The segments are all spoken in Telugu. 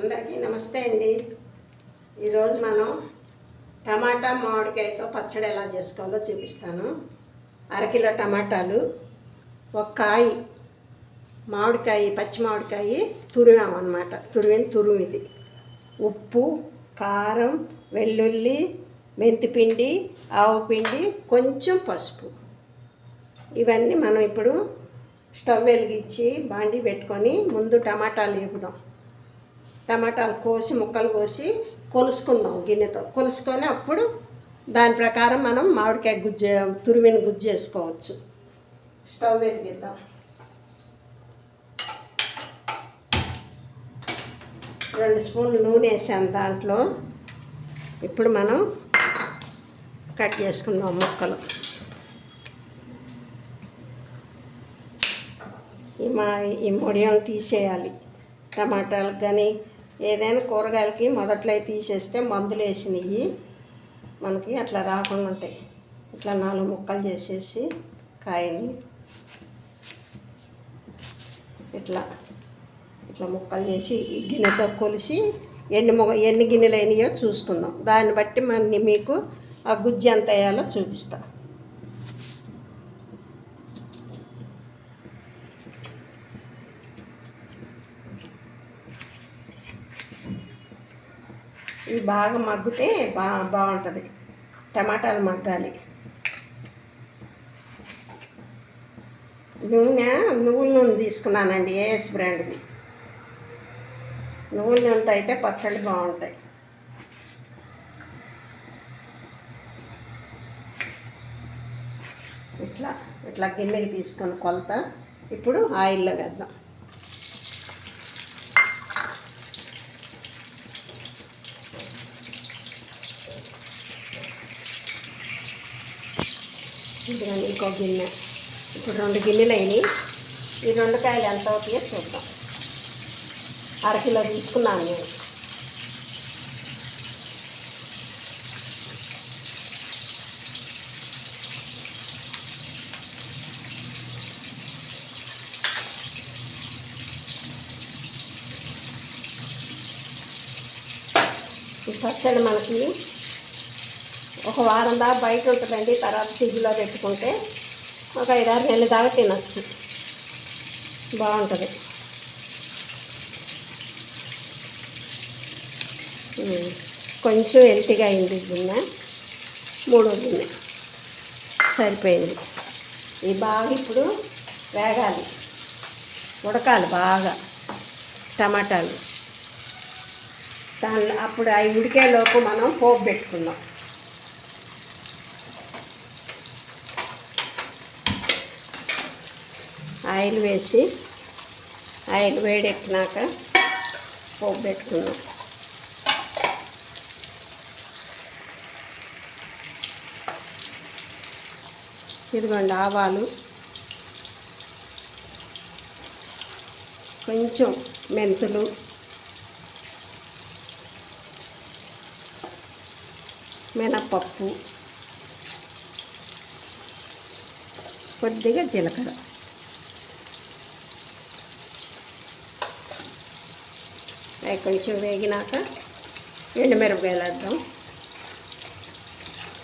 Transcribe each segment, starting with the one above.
అందరికీ నమస్తే అండి. ఈరోజు మనం టమాటా మామిడికాయతో పచ్చడి ఎలా చేసుకోవాలో చూపిస్తాను. అరకిలో టమాటాలు ఒక కాయ మామిడికాయ పచ్చి మామిడికాయ తురిమామన్నమాట తురిమిన తురుమిది. ఇది ఉప్పు కారం వెల్లుల్లి మెంతిపిండి ఆవు పిండి కొంచెం పసుపు. ఇవన్నీ మనం ఇప్పుడు స్టవ్ వెలిగించి బాండి పెట్టుకొని ముందు టమాటాలు వేపుదాం. టమాటాలు కోసి ముక్కలు కోసి కొలుసుకుందాం గిన్నెతో. కొలుసుకొని అప్పుడు దాని ప్రకారం మనం మామిడికాయ గుజ్జు తురువిని గుజ్జు చేసుకోవచ్చు స్టవ్ వెలిగిద్దాం. రెండు స్పూన్లు నూనె వేసాను దాంట్లో. ఇప్పుడు మనం కట్ చేసుకుందాం ముక్కలు. ఈ మా ఈ మొడియాలు తీసేయాలి. టమాటాలకు కానీ ఏదైనా కూరగాయలకి మొదట్లో తీసేస్తే మందులు వేసినవి మనకి అట్లా రాకుండా ఉంటాయి. ఇట్లా నాలుగు ముక్కలు చేసేసి కాయని ఇట్లా ఇట్లా ముక్కలు చేసి గిన్నెతో కొలిసి ఎన్ని మొగ ఎన్ని గిన్నెలు అయినాయో చూసుకుందాం. దాన్ని బట్టి మన మీకు ఆ గుజ్జు ఎంత వేయాలో చూపిస్తాం. ఇవి బాగా మగ్గితే బా బాగుంటుంది. టమాటాలు మగ్గాలి. నూనె నువ్వుల నూనె తీసుకున్నానండి ఏఎస్ బ్రాండ్ది. నువ్వుల నూనెతో అయితే పచ్చళ్ళు బాగుంటాయి. ఇట్లా ఇట్లా గిన్నెకి తీసుకొని కొలత. ఇప్పుడు ఆయిల్లో వేద్దాం. ఇదిగోండి ఇంకో గిన్నె. ఇప్పుడు రెండు గిన్నెలు అయినాయి. ఈ రెండు కాయలు ఎంత అవుతాయో చూద్దాం. అరకిలో తీసుకున్నాను నేను. ఈ పచ్చడి మనకి ఒక వారం దాకా బయట ఉంటుందండి తర్వాత ఫ్రిడ్జ్లో పెట్టుకుంటే ఒక ఐదారు నెలల దాకా తినచ్చు. బాగుంటుంది. కొంచెం హెల్తీగా అయింది గిన్నె. మూడో గిన్నె. సరిపోయింది. ఇది బాగా ఇప్పుడు వేగాలి. ఉడకాలి బాగా. టమాటాలు. దాని అప్పుడు అవి ఉడికేలోపు మనం పోపు పెట్టుకుందాం. ఆయిల్ వేసి ఆయిల్ వేడెక్కినాక పోపు పెట్టుకున్నాం ఇదిగోండి ఆవాలు. కొంచెం మెంతులు. మినపప్పు కొద్దిగా జీలకర్ర. అవి కొంచెం వేగినాక ఎండుమిరపకాయలు వేద్దాం.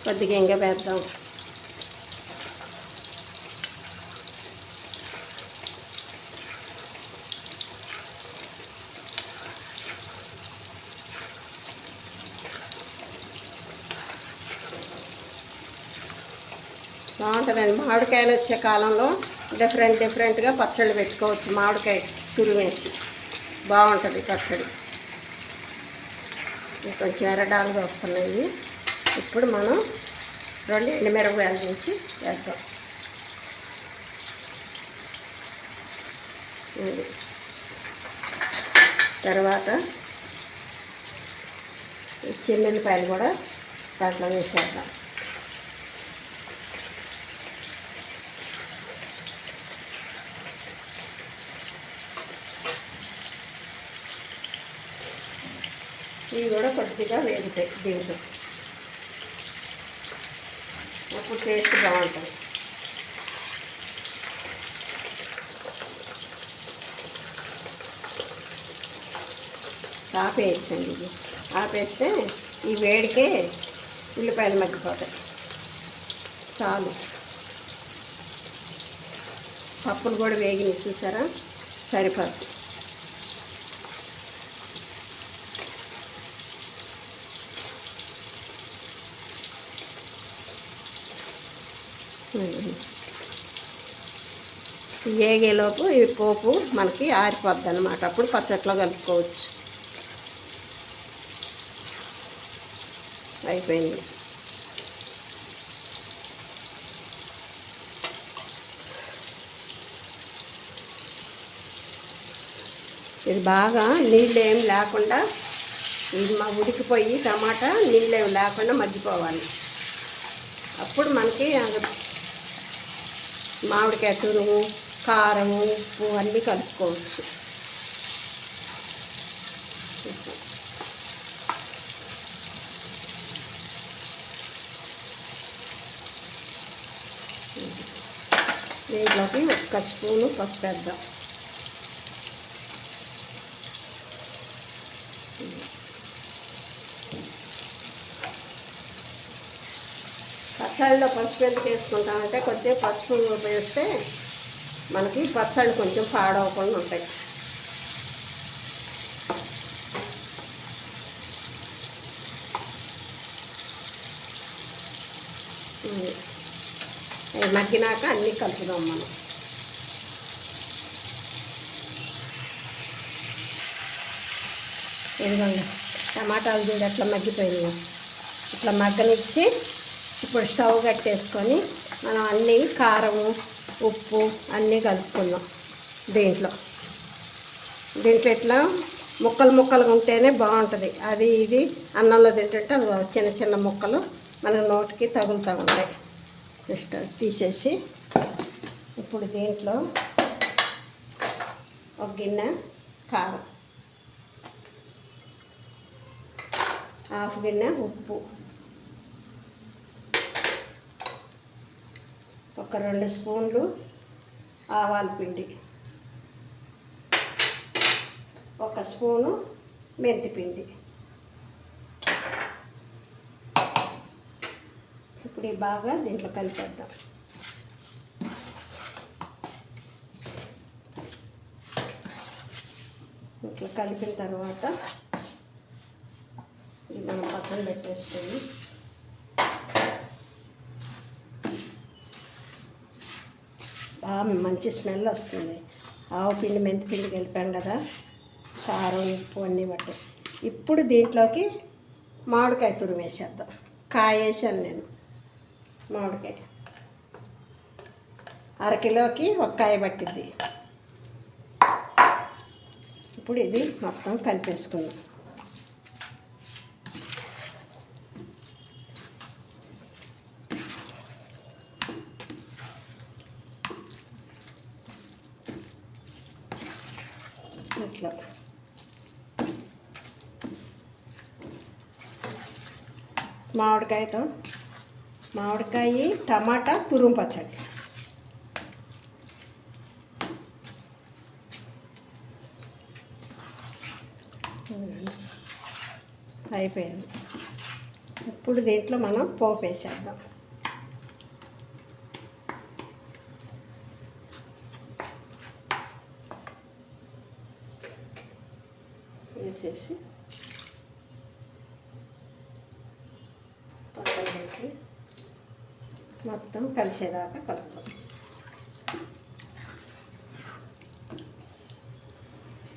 కొద్దిగా ఇంకా వేద్దాం. బాగుంటుందండి. మామిడికాయలు వచ్చే కాలంలో డిఫరెంట్ డిఫరెంట్గా పచ్చళ్ళు పెట్టుకోవచ్చు మామిడికాయ తురిమేసి. బాగుంటుంది పచ్చడి కొంచెం ఎరడాలుగా వస్తున్నాయి. ఇప్పుడు మనం రెండు ఎండుమిరపకాయల నుంచి వేద్దాం. తర్వాత ఈ కూడా దాంట్లో వేసేద్దాం. ఇవి కూడా కొద్దిగా వేగుతాయి దీంట్లో అప్పుడు టేస్ట్ బాగుంటుంది. ఆపేయచ్చండి ఇది. ఆపేస్తే ఈ వేడికే ఉల్లిపాయలు మగ్గిపోతాయి. చాలు. పప్పులు కూడా వేగినాయి చూసారా? సరిపోద్ది ఏగేలోపు ఈ పోపు మనకి ఆరిపోద్ది అనమాట అప్పుడు పచ్చట్లో కలుపుకోవచ్చు. అయిపోయింది. ఇది బాగా నీళ్ళు ఏం లేకుండా ఇది మా ఉడికిపోయి టమాటా నీళ్ళు ఏమి లేకుండా మగ్గిపోవాలి. అప్పుడు మనకి మామిడికాయ తురుము కారము ఉప్పు అన్నీ కలుపుకోవచ్చు దీంట్లోకి ఒక్క స్పూను పసుపు వేద్దాం పచ్చళ్ళలో పసుపు ఎందుకు వేసుకుంటామంటే కొద్దిగా పసుపు వేస్తే మనకి పచ్చళ్ళు కొంచెం పాడవకుండా ఉంటాయి. మగ్గినాక అన్నీ కలుపుదాం మనం. ఇదిగోండి టమాటాలు చూడు ఎట్లా మగ్గిపోయినాయి. ఇట్లా మగ్గనిచ్చి ఇప్పుడు స్టవ్ కట్టేసుకొని మనం అన్నీ కారము ఉప్పు అన్నీ కలుపుకుందాం దీంట్లో. దీంట్లో ఇట్లా ముక్కలు ముక్కలుగా ఉంటేనే బాగుంటుంది. అది ఇది అన్నంలో తింటుంటే అది చిన్న చిన్న ముక్కలు మన నోటికి తగులుతూ ఉంటాయి. జస్ట్ తీసేసి ఇప్పుడు దీంట్లో ఒక గిన్నె కారం. హాఫ్ గిన్నె ఉప్పు. ఒక రెండు స్పూన్లు ఆవాల పిండి. ఒక స్పూను మెంతి పిండి. ఇప్పుడు బాగా దీంట్లో కలిపేద్దాం. ఇట్లా కలిపిన తర్వాత ఇది మనం పక్కన పెట్టేసుకొని మంచి స్మెల్ వస్తుంది. ఆవు పిండి మెంతి పిండి కలిపాం కదా కారం ఉప్పు అన్నీ బట్టి ఇప్పుడు దీంట్లోకి మామిడికాయ తురిమేసేద్దాం కాయ వేసాను నేను మామిడికాయ. అరకిలోకి ఒక కాయ పట్టిద్ది. ఇప్పుడు ఇది మొత్తం కలిపేసుకుందాం. ఇట్లా మామిడికాయతో మామిడికాయ టమాటా తురుము పచ్చడి. అయిపోయింది. ఇప్పుడు దీంట్లో మనం పోపు వేసేద్దాం. వేసేసి పక్కన పెట్టి మొత్తం కలిసేదాకా కలుపుకోవాలి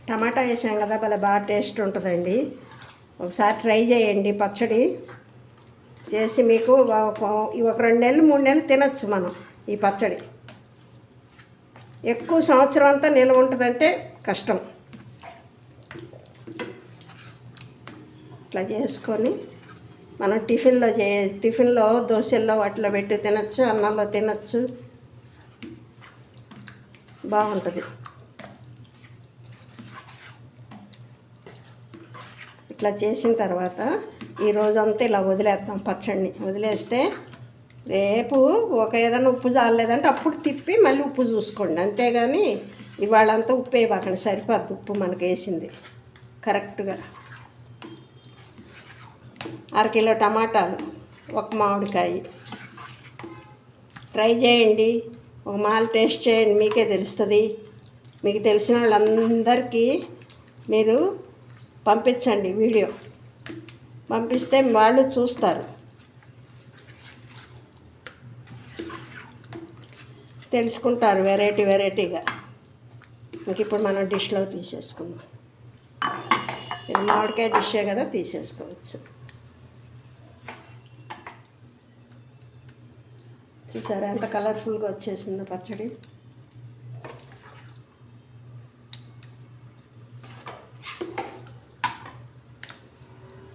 టమాటా వేసాం కదా భలే బాగా టేస్ట్ ఉంటుందండి. ఒకసారి ట్రై చేయండి పచ్చడి. చేసి మీకు ఒక ఒక రెండు నెలలు మూడు నెలలు తినచ్చు మనం ఈ పచ్చడి. ఎక్కువ సంవత్సరం అంతా నిల్వ ఉంటుందంటే కష్టం. ఇట్లా చేసుకొని మనం టిఫిన్లో చే టిఫిన్లో దోశల్లో వాటిలో పెట్టి తినచ్చు అన్నంలో తినచ్చు. బాగుంటుంది. ఇట్లా చేసిన తర్వాత ఈ రోజంతా ఇలా వదిలేస్తాం పచ్చడిని. వదిలేస్తే రేపు ఒక ఏదైనా ఉప్పు చాలేదంటే అప్పుడు తిప్పి మళ్ళీ ఉప్పు చూసుకోండి. అంతేగాని ఇవాళంతా ఉప్పు వేయబాకండి సరిపోద్ది ఉప్పు మనకు వేసింది. కరెక్ట్గా. అరకిలో టమాటాలు ఒక మామిడికాయ. ట్రై చేయండి. ఒక మాల టేస్ట్ చేయండి. మీకే తెలుస్తుంది. మీకు తెలిసిన వాళ్ళందరికీ మీరు పంపించండి వీడియో. పంపిస్తే వాళ్ళు చూస్తారు. తెలుసుకుంటారు వెరైటీ వెరైటీగా. ఇంక ఇప్పుడు మనం డిష్లో తీసేసుకుందాం. ఇది మామిడికాయ డిషే కదా తీసేసుకోవచ్చు. చూసారా? ఎంత కలర్ఫుల్గా వచ్చేసిందో పచ్చడి.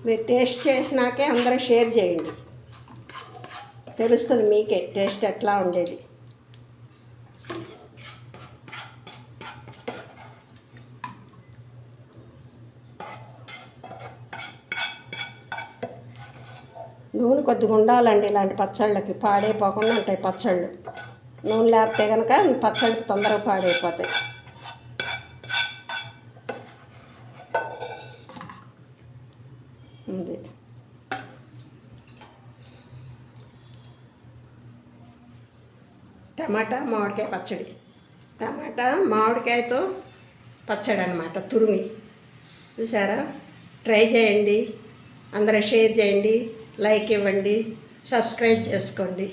మీరు టేస్ట్ చేసినాకే అందరూ షేర్ చేయండి. తెలుస్తుంది మీకే టేస్ట్ ఎట్లా ఉండేది. నూనె కొద్దిగా ఉండాలండి ఇలాంటి పచ్చళ్ళకి పాడైపోకుండా ఉంటాయి పచ్చళ్ళు. నూనె లేకపోతే కనుక పచ్చళ్ళు తొందరగా పాడైపోతాయి. ఉంది. టమాటా మామిడికాయ పచ్చడి. టమాటా మామిడికాయతో పచ్చడి అనమాట తురిమి. చూసారా? ట్రై చేయండి. అందరూ షేర్ చేయండి. లైక్ ఇవ్వండి సబ్స్క్రైబ్ చేసుకోండి.